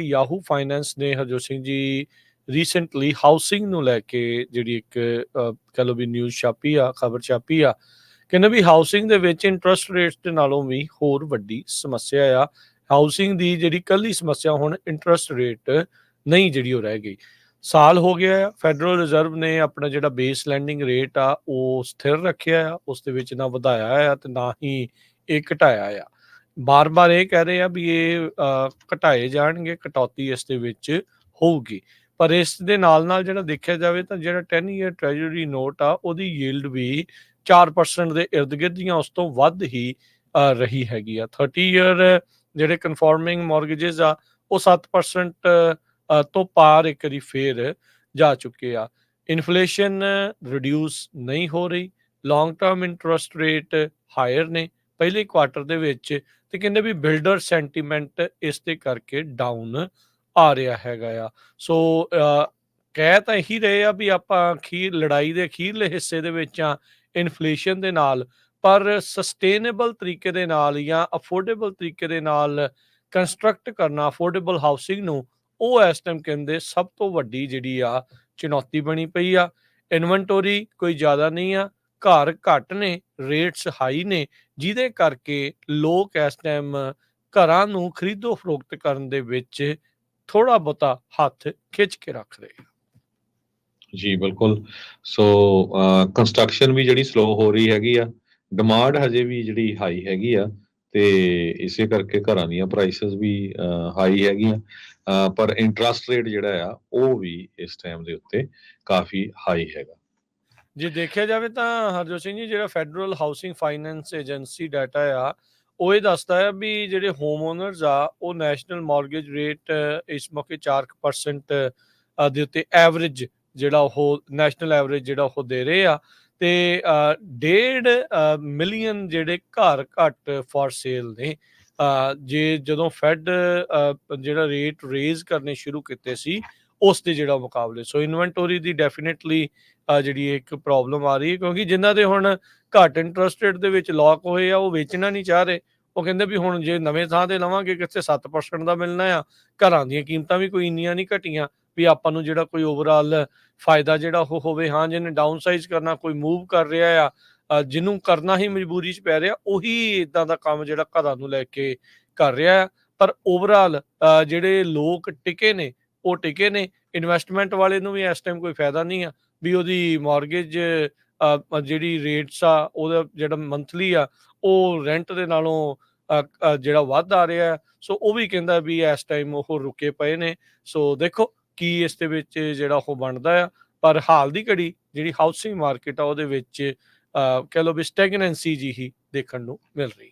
Yahoo finance ਨੇ ਹਰਜੋਤ ਸਿੰਘ ਜੀ recently housing ਨੂੰ ਲੈ ਕੇ ਜਿਹੜੀ ਇੱਕ ਅਹ, ਕਹਿ ਲਓ ਵੀ ਨਿਊਜ਼ ਛਾਪੀ ਆ ਖਬਰ ਛਾਪੀ ਆ ਕਹਿੰਦੇ ਵੀ ਹਾਊਸਿੰਗ ਦੇ ਵਿੱਚ ਇੰਟਰਸਟ ਰੇਟਸ ਦੇ ਨਾਲੋਂ ਵੀ ਹੋਰ ਵੱਡੀ ਸਮੱਸਿਆ ਆ। ਹਾਊਸਿੰਗ ਦੀ ਜਿਹੜੀ ਕੱਲੀ ਸਮੱਸਿਆ ਹੁਣ ਇੰਟਰਸਟ ਰੇਟ ਨਹੀਂ ਜਿਹੜੀ ਉਹ ਰਹਿ ਗਈ। ਸਾਲ ਹੋ ਗਿਆ ਆ ਫੈਡਰਲ ਰਿਜ਼ਰਵ ਨੇ ਆਪਣਾ ਜਿਹੜਾ ਬੇਸ ਲੈਂਡਿੰਗ ਰੇਟ ਆ ਉਹ ਸਥਿਰ ਰੱਖਿਆ ਆ ਉਸ ਦੇ ਵਿੱਚ ਨਾ ਵਧਾਇਆ ਆ ਤੇ ਨਾ ਹੀ ਇਹ ਘਟਾਇਆ ਆ। ਬਾਰ-ਬਾਰ ਇਹ ਕਹਿ ਰਹੇ ਆ ਵੀ ਇਹ ਅ, ਘਟਾਏ ਜਾਣਗੇ ਕਟੌਤੀ ਇਸ ਦੇ ਵਿੱਚ ਹੋਊਗੀ। ਪਰ ਇਸ ਦੇ ਨਾਲ-ਨਾਲ ਜਿਹੜਾ ਦੇਖਿਆ ਜਾਵੇ ਤਾਂ ਜਿਹੜਾ 10 ਈਅਰ ਟ੍ਰੈਜਰੀ ਨੋਟ ਆ ਉਹਦੀ ਯੀਲਡ ਵੀ 4% ਦੇ ਇਰਦ-ਗਿਰਦ ਜਾਂ ਉਸ ਤੋਂ ਵੱਧ ਹੀ ਅ, ਰਹੀ ਹੈਗੀ ਆ। 30 ਈਅਰ ਜਿਹੜੇ ਕਨਫਾਰਮਿੰਗ ਮਾਰਗੇजेस ਆ ਉਹ 7% ਅ, ਤੋਂ ਪਾਰ ਇੱਕ ਵਾਰੀ ਫੇਰ ਜਾ ਚੁੱਕੇ ਆ। ਇਨਫਲੇਸ਼ਨ ਰਿਡਿਊਸ ਨਹੀਂ ਹੋ ਰਹੀ। Long term interest rate higher ਨੇ। ਪਹਿਲੇ ਕੁਆਟਰ ਦੇ ਵਿੱਚ ਤੇ ਕਹਿੰਦੇ ਵੀ ਬਿਲਡਰ ਸੈਂਟੀਮੈਂਟ ਇਸ ਦੇ ਕਰਕੇ ਡਾਊਨ ਆ ਰਿਹਾ ਹੈਗਾ ਆ। ਸੋ ਕਹਿ ਤਾਂ ਇਹੀ ਰਹੇ ਆ ਵੀ ਆਪਾਂ ਅਖੀਰ ਲੜਾਈ ਦੇ ਅਖੀਰਲੇ ਹਿੱਸੇ ਦੇ ਵਿੱਚ ਆ ਇਨਫਲੇਸ਼ਨ ਦੇ ਨਾਲ, ਪਰ ਸਸਟੇਨੇਬਲ ਤਰੀਕੇ ਦੇ ਨਾਲ ਜਾਂ ਅਫੋਰਡੇਬਲ ਤਰੀਕੇ ਦੇ ਨਾਲ ਕੰਸਟਰਕਟ ਕਰਨਾ ਅਫੋਰਡੇਬਲ ਹਾਊਸਿੰਗ ਨੂੰ ਉਹ ਇਸ ਟਾਈਮ ਕਹਿੰਦੇ ਸਭ ਤੋਂ ਵੱਡੀ ਜਿਹੜੀ ਆ ਚੁਣੌਤੀ ਬਣੀ ਪਈ ਆ। ਇਨਵੈਂਟੋਰੀ ਕੋਈ ਜ਼ਿਆਦਾ ਨਹੀਂ ਆ ਘਰ ਘੱਟ ਨੇ ਰੇਟਸ ਹਾਈ ਨੇ ਜਿਹਦੇ ਕਰਕੇ ਲੋਕ ਇਸ ਟਾਈਮ ਘਰਾਂ ਨੂੰ ਖਰੀਦੋ ਫਰੋਖਤ ਕਰਨ ਦੇ ਵਿੱਚ ਥੋੜਾ ਬਹੁਤਾ ਹੱਥ ਖਿੱਚ ਕੇ ਰੱਖਦੇ ਆ ਜੀ ਬਿਲਕੁਲ। ਸੋ ਕੰਸਟਰਕਸ਼ਨ ਵੀ ਜਿਹੜੀ ਸਲੋ ਹੋ ਰਹੀ ਹੈਗੀ ਆ ਡਿਮਾਂਡ ਹਜੇ ਵੀ ਜਿਹੜੀ ਹਾਈ ਹੈਗੀ ਆ ਤੇ ਇਸੇ ਕਰਕੇ ਘਰਾਂ ਦੀਆਂ ਪ੍ਰਾਈਸਸ ਵੀ ਹਾਈ ਹੈਗੀਆਂ। ਅਹ, ਪਰ ਇੰਟਰਸਟ ਰੇਟ ਜਿਹੜਾ ਆ ਉਹ ਵੀ ਇਸ ਟਾਈਮ ਦੇ ਉੱਤੇ ਕਾਫੀ ਹਾਈ ਹੈਗਾ। ਜੇ ਦੇਖਿਆ ਜਾਵੇ ਤਾਂ ਹਰਜੋਤ ਸਿੰਘ ਜੀ ਜਿਹੜਾ federal housing finance agency data ਆ ਉਹ ਇਹ ਦੱਸਦਾ ਹੈ ਵੀ ਜਿਹੜੇ ਹੋਮ ਓਨਰਸ ਆ ਉਹ ਨੈਸ਼ਨਲ ਮਾਰਗੇਜ ਰੇਟ ਇਸ ਮੌਕੇ 4% ਦੇ ਉੱਤੇ ਐਵਰੇਜ ਜਿਹੜਾ ਉਹ ਨੈਸ਼ਨਲ ਐਵਰੇਜ ਜਿਹੜਾ ਉਹ ਦੇ ਰਹੇ ਆ ਤੇ ਅ, ਡੇਢ ਮਿਲੀਅਨ ਜਿਹੜੇ ਘਰ ਘੱਟ ਫॉर ਸੇਲ ਨੇ। ਜੇ ਜਦੋਂ ਫੈਡ ਜਿਹੜਾ ਰੇਟ ਰੇਜ਼ ਕਰਨੇ ਸ਼ੁਰੂ ਕੀਤੇ ਸੀ ਉਸ ਦੇ ਜਿਹੜਾ ਮੁਕਾਬਲੇ। ਸੋ ਇਨਵੈਂਟੋਰੀ ਦੀ ਡੈਫੀਨਿਟਲੀ ਜਿਹੜੀ ਇੱਕ ਪ੍ਰੋਬਲਮ ਆ ਰਹੀ ਹੈ, ਕਿਉਂਕਿ ਜਿਨ੍ਹਾਂ ਦੇ ਹੁਣ ਘੱਟ ਇੰਟਰਸਟ ਰੇਟ ਦੇ ਵਿੱਚ ਲੌਕ ਹੋਏ ਆ, ਉਹ ਵੇਚਣਾ ਨਹੀਂ ਚਾਹ ਰਹੇ। ਉਹ ਕਹਿੰਦੇ ਵੀ ਹੁਣ ਜੇ ਨਵੇਂ ਥਾਂ ਤੇ ਲਵਾਂਗੇ, ਕਿੱਥੇ 7% ਦਾ ਮਿਲਣਾ ਆ, ਘਰਾਂ ਦੀਆਂ ਕੀਮਤਾਂ ਵੀ ਕੋਈ ਇੰਨੀਆਂ ਨਹੀਂ ਘਟੀਆਂ, ਵੀ ਆਪਾਂ ਨੂੰ ਜਿਹੜਾ ਕੋਈ ਓਵਰਆਲ ਫਾਇਦਾ ਜਿਹੜਾ ਉਹ ਹੋਵੇ। ਹਾਂ, ਜਿਹਨੇ ਡਾਊਨ ਸਾਈਜ਼ ਕਰਨਾ, ਕੋਈ ਮੂਵ ਕਰ ਰਿਹਾ ਆ ਜਿਹਨੂੰ ਕਰਨਾ ਹੀ ਮਜਬੂਰੀ 'ਚ ਪੈ ਰਿਹਾ, ਉਹੀ ਇਦਾਂ ਦਾ ਕੰਮ ਜਿਹੜਾ ਘਰਾਂ ਨੂੰ ਲੈ ਕੇ ਕਰ ਰਿਹਾ ਆ। ਪਰ ਓਵਰਆਲ ਜਿਹੜੇ ਲੋਕ ਟਿਕੇ ਨੇ, ਉਹ ਟਿਕੇ ਨੇ ਇਨਵੈਸਟਮੈਂਟ ਵਾਲੇ ਨੂੰ ਵੀ ਇਸ ਟਾਈਮ ਕੋਈ ਫਾਇਦਾ ਨਹੀਂ ਆ। ਵੀ ਉਹਦੀ ਮਾਰਗੇਜ ਜਿਹੜੀ ਰੇਟਸ ਆ ਉਹਦਾ ਜਿਹੜਾ ਮੰਥਲੀ ਆ ਉਹ ਰੈਂਟ ਦੇ ਨਾਲੋਂ ਜਿਹੜਾ ਵੱਧ ਆ ਰਿਹਾ ਸੋ ਉਹ ਵੀ ਕਹਿੰਦਾ ਵੀ ਇਸ ਟਾਈਮ ਉਹ ਰੁਕੇ ਪਏ ਨੇ। ਸੋ ਦੇਖੋ ਕੀ ਇਸ ਦੇ ਵਿੱਚ ਜਿਹੜਾ ਉਹ ਬਣਦਾ ਆ। ਪਰ ਹਾਲ ਦੀ ਘੜੀ ਜਿਹੜੀ ਹਾਊਸਿੰਗ ਮਾਰਕੀਟ ਆ ਉਹਦੇ ਵਿੱਚ ਅ, ਕਹਿ ਲਓ ਵੀ ਸਟੈਗਨੈਂਸੀ ਜੀ ਹੀ ਦੇਖਣ ਨੂੰ ਮਿਲ ਰਹੀ